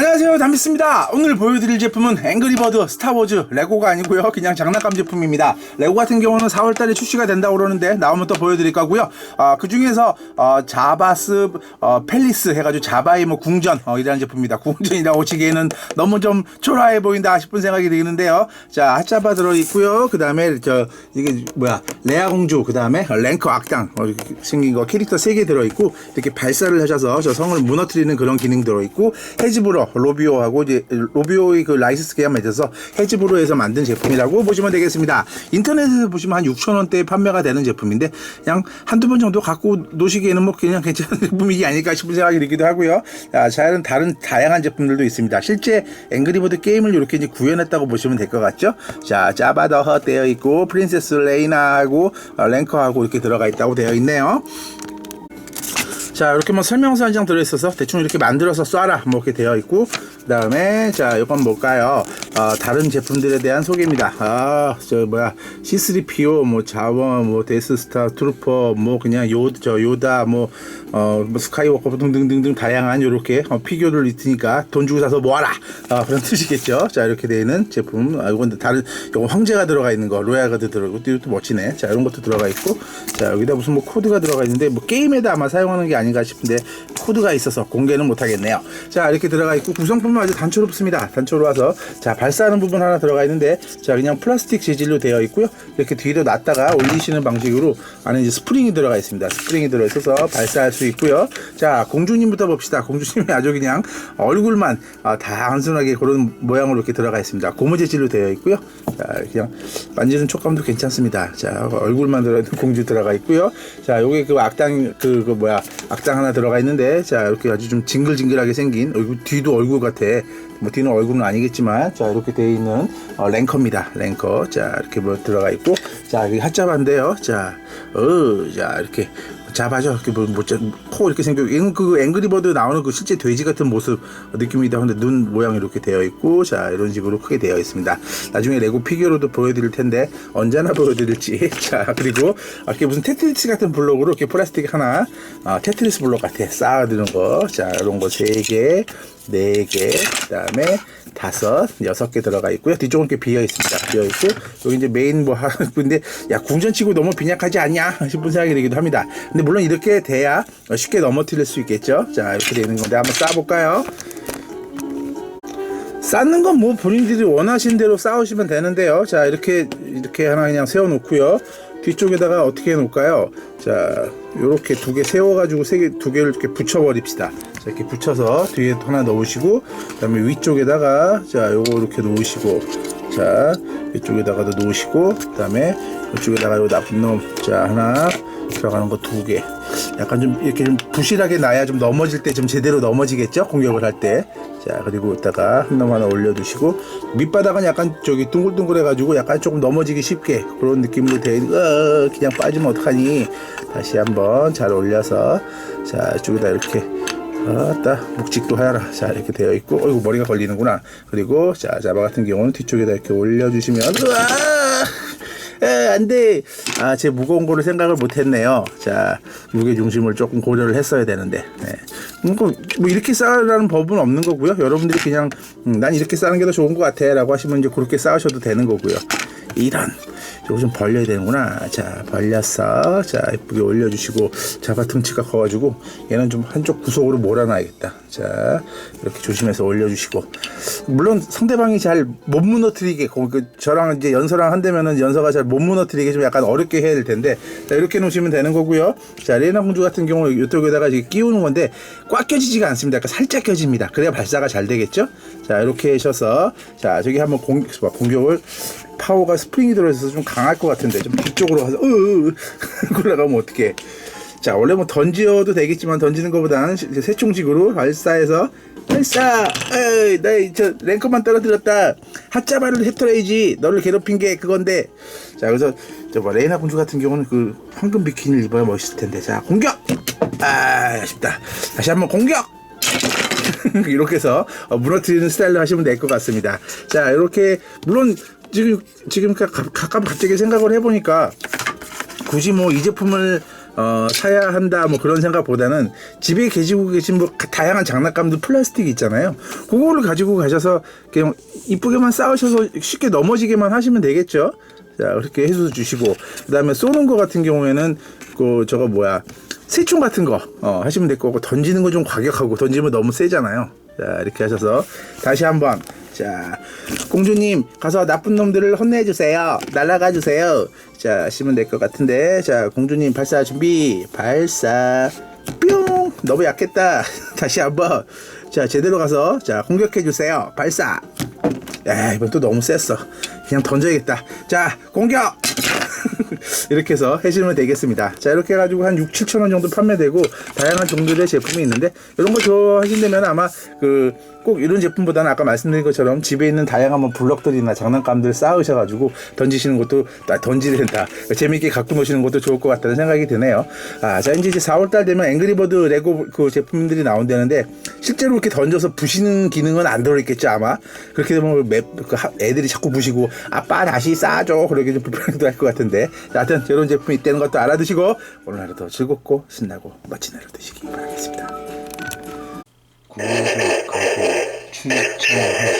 안녕하세요. 담비스입니다. 오늘 보여드릴 제품은 앵그리버드 스타워즈 레고가 아니고요. 그냥 장난감 제품입니다. 레고 같은 경우는 4월달에 출시가 된다고 그러는데 나오면 또 보여드릴 거고요. 아, 그 중에서 어, 자바스 어, 펠리스 해가지고 자바의 뭐 궁전 어, 이라는 제품입니다. 궁전이라고 치기에는 너무 좀 초라해 보인다 싶은 생각이 드는데요. 자 핫자바 들어있고요. 그 다음에 저 이게 뭐야? 레아 공주 그 다음에 랭크 악당 어, 생긴 거 캐릭터 3개 들어있고 이렇게 발사를 하셔서 저 성을 무너뜨리는 그런 기능 들어있고 헤즈브로 로비오하고 이제 로비오의 그 라이센스 계약 맺어서 헤즈브로에서 만든 제품이라고 보시면 되겠습니다. 인터넷에서 보시면 한 6천 원대에 판매가 되는 제품인데 그냥 한두 번 정도 갖고 노시기에는 뭐 그냥 괜찮은 제품이지 아닐까 싶은 생각이 들기도 하고요. 자, 다른 다른 다양한 제품들도 있습니다. 실제 앵그리버드 게임을 이렇게 이제 구현했다고 보시면 될 것 같죠? 자, 짜바더허 되어 있고 프린세스 레이나하고 어, 랭커하고 이렇게 들어가 있다고 되어 있네요. 자 이렇게 뭐 설명서 한 장 들어있어서 대충 이렇게 만들어서 쏴라. 뭐 이렇게 되어 있고 그 다음에 자 이건 뭘까요 어, 다른 제품들에 대한 소개입니다. 아 저 뭐야 C3PO 뭐 자원 뭐 데스스타 트루퍼 뭐 그냥 요 저 요다 뭐, 어, 뭐 스카이워커 등등등등 다양한 요렇게 어, 피규어를 있으니까 돈 주고 사서 모아라. 어, 그런 뜻이겠죠? 자 이렇게 되어 있는 제품. 아 이건 다른 이건 황제가 들어가 있는 거 로얄 가드 들어가고 이것도 멋지네. 자 이런 것도 들어가 있고. 자 여기다 무슨 뭐 코드가 들어가 있는데 뭐 게임에다 아마 사용하는 게 아닌가 싶은데 코드가 있어서 공개는 못하겠네요. 자 이렇게 들어가 있고 구성품은 아주 단초롭습니다. 단초로워서 자 발사하는 부분 하나 들어가 있는데 자 그냥 플라스틱 재질로 되어 있고요. 이렇게 뒤로 놨다가 올리시는 방식으로 안에 이제 스프링이 들어가 있습니다. 스프링이 들어 있어서 발사할 수 있고요. 자 공주님부터 봅시다. 공주님이 아주 그냥 얼굴만 아, 단순하게 그런 모양으로 이렇게 들어가 있습니다. 고무 재질로 되어 있고요. 자 그냥 만지는 촉감도 괜찮습니다. 자 얼굴만 들어있는 공주 들어가 있고요. 자 요게 그 악당 그, 그 뭐야 악당 하나 들어가 있는데 자 이렇게 아주 좀 징글징글하게 생긴 얼굴 뒤도 얼굴 같아. 뭐 뒤는 얼굴은 아니겠지만 자 이렇게 되어 있는 어, 랭커입니다. 랭커. 자 이렇게 뭐 들어가 있고. 자 여기 핫자바인데요. 자 어 자 이렇게 자바죠 이렇게 뭐, 뭐, 코 이렇게 생겨. 이건 그 앵그리버드 나오는 그 실제 돼지 같은 모습 느낌이다 근데 눈 모양이 이렇게 되어 있고 자 이런 식으로 크게 되어 있습니다. 나중에 레고 피규어로도 보여드릴 텐데 언제나 보여드릴지. 자 그리고 이렇게 무슨 테트리스 같은 블록으로 이렇게 플라스틱 하나 아, 테트리스 블록 같아. 쌓아두는 거 자 이런 거 세 개 네 개, 그 다음에 다섯, 여섯 개 들어가 있고요. 뒤쪽은 이렇게 비어 있습니다. 비어 있고 여기 이제 메인 뭐 하는데 야 궁전 치고 너무 빈약하지 않냐? 싶은 생각이 들기도 합니다. 근데 물론 이렇게 돼야 쉽게 넘어뜨릴 수 있겠죠. 자 이렇게 되는 건데 한번 쌓아볼까요? 쌓는 건 뭐 본인들이 원하신 대로 쌓으시면 되는데요. 자 이렇게 이렇게 하나 그냥 세워 놓고요. 뒤쪽에다가 어떻게 해 놓을까요? 자 이렇게 두 개 세워 가지고 세 개 두 개를 이렇게 붙여 버립시다. 자, 이렇게 붙여서 뒤에 하나 넣으시고 그다음에 위쪽에다가 자 요거 이렇게 놓으시고 자 이쪽에다가도 놓으시고 그다음에 이쪽에다가 요 나쁜 놈 자 하나 들어가는 거 두 개. 약간 좀 이렇게 좀 부실하게 놔야 좀 넘어질 때 좀 제대로 넘어지겠죠 공격을 할 때. 자 그리고 이따가 한 놈 하나 올려두시고 밑바닥은 약간 저기 둥글둥글해가지고 약간 조금 넘어지기 쉽게 그런 느낌으로 돼. 어, 그냥 빠지면 어떡하니? 다시 한번 잘 올려서 자 이쪽에다 이렇게 아따 묵직도 하여라 자 이렇게 되어 있고 어이구 머리가 걸리는구나 그리고 자 자바 같은 경우는 뒤쪽에다 이렇게 올려주시면 으아 에, 안 돼. 아, 제 무거운 거를 생각을 못 했네요. 자, 무게 중심을 조금 고려를 했어야 되는데. 네. 뭐, 뭐 이렇게 쌓으라는 법은 없는 거고요. 여러분들이 그냥, 음, 난 이렇게 쌓는 게 더 좋은 것 같아. 라고 하시면 이제 그렇게 쌓으셔도 되는 거고요. 이런. 요거 좀 벌려야 되는구나. 자, 벌렸어. 자, 예쁘게 올려주시고, 자바 등치가 커가지고, 얘는 좀 한쪽 구석으로 몰아놔야겠다. 자, 이렇게 조심해서 올려주시고. 물론 상대방이 잘 못 무너뜨리게, 그, 저랑 이제 연서랑 한다면은 연서가 잘 못 무너뜨리게 좀 약간 어렵게 해야 될 텐데, 자, 이렇게 놓으시면 되는 거고요. 자, 레나 공주 같은 경우 이쪽에다가 이렇게 끼우는 건데, 꽉 껴지지가 않습니다. 약간 살짝 껴집니다. 그래야 발사가 잘 되겠죠? 자, 이렇게 하셔서, 자, 저기 한번 공, 공격을, 파워가 스프링이 들어있어서 좀 강할 것 같은데 좀 뒤쪽으로 가서 으으 올라가면 어떡해. 자 원래 뭐 던지어도 되겠지만 던지는 것보다는 새총식으로 발사해서 발사! 에이 나저 랭커만 떨어뜨렸다. 핫자바를 해토레이지. 너를 괴롭힌 게 그건데. 자 그래서 저뭐 레이나 공주 같은 경우는 그 황금 비키니를 입어야 멋있을 텐데. 자 공격! 아 아쉽다. 다시 한번 공격! 이렇게 해서 어, 무너뜨리는 스타일로 하시면 될 것 같습니다. 자, 이렇게 물론 지금 지금 가- 가끔 갑자기 생각을 해보니까 굳이 뭐 이 제품을 어, 사야 한다 뭐 그런 생각보다는 집에 가지고 계신 뭐 가- 다양한 장난감들 플라스틱 있잖아요. 그거를 가지고 가셔서 그냥 이쁘게만 쌓으셔서 쉽게 넘어지게만 하시면 되겠죠. 자 그렇게 해서 주시고 그다음에 쏘는 거 같은 경우에는 그 저거 뭐야 세총 같은 거 어, 하시면 될 거고 던지는 거 좀 과격하고 던지면 너무 세잖아요. 자 이렇게 하셔서 다시 한번 자 공주님 가서 나쁜 놈들을 혼내 주세요. 날아가 주세요. 자 하시면 될 것 같은데 자 공주님 발사 준비 발사 뿅 너무 약했다. 다시 한번 자 제대로 가서 자 공격해 주세요. 발사. 야 이번 또 너무 셌어. 그냥 던져야겠다. 자 공격. 이렇게 해서 해주면 되겠습니다. 자 이렇게 해가지고 한 6, 7천 원 정도 판매되고 다양한 종류의 제품이 있는데 이런 거 좋아하신다면 아마 그꼭 이런 제품보다는 아까 말씀드린 것처럼 집에 있는 다양한 뭐 블럭들이나 장난감들 쌓으셔가지고 던지시는 것도 다 던지야 된다. 재밌게 갖고 노시는 것도 좋을 것 같다는 생각이 드네요. 아, 자 이제 이제 4월달 되면 앵그리버드 레고 그 제품들이 나온다는데 실제로 이렇게 던져서 부시는 기능은 안 들어있겠죠 아마. 그렇게 되면 맵, 그 하- 애들이 자꾸 부시고 아빠 다시 싸줘 그러게 좀 불편하기도 할 것 같은데 자, 하여튼 이런 제품이 있다는 것도 알아두시고 오늘 하루도 즐겁고 신나고 멋진 하루 되시기 바라겠습니다. 구독하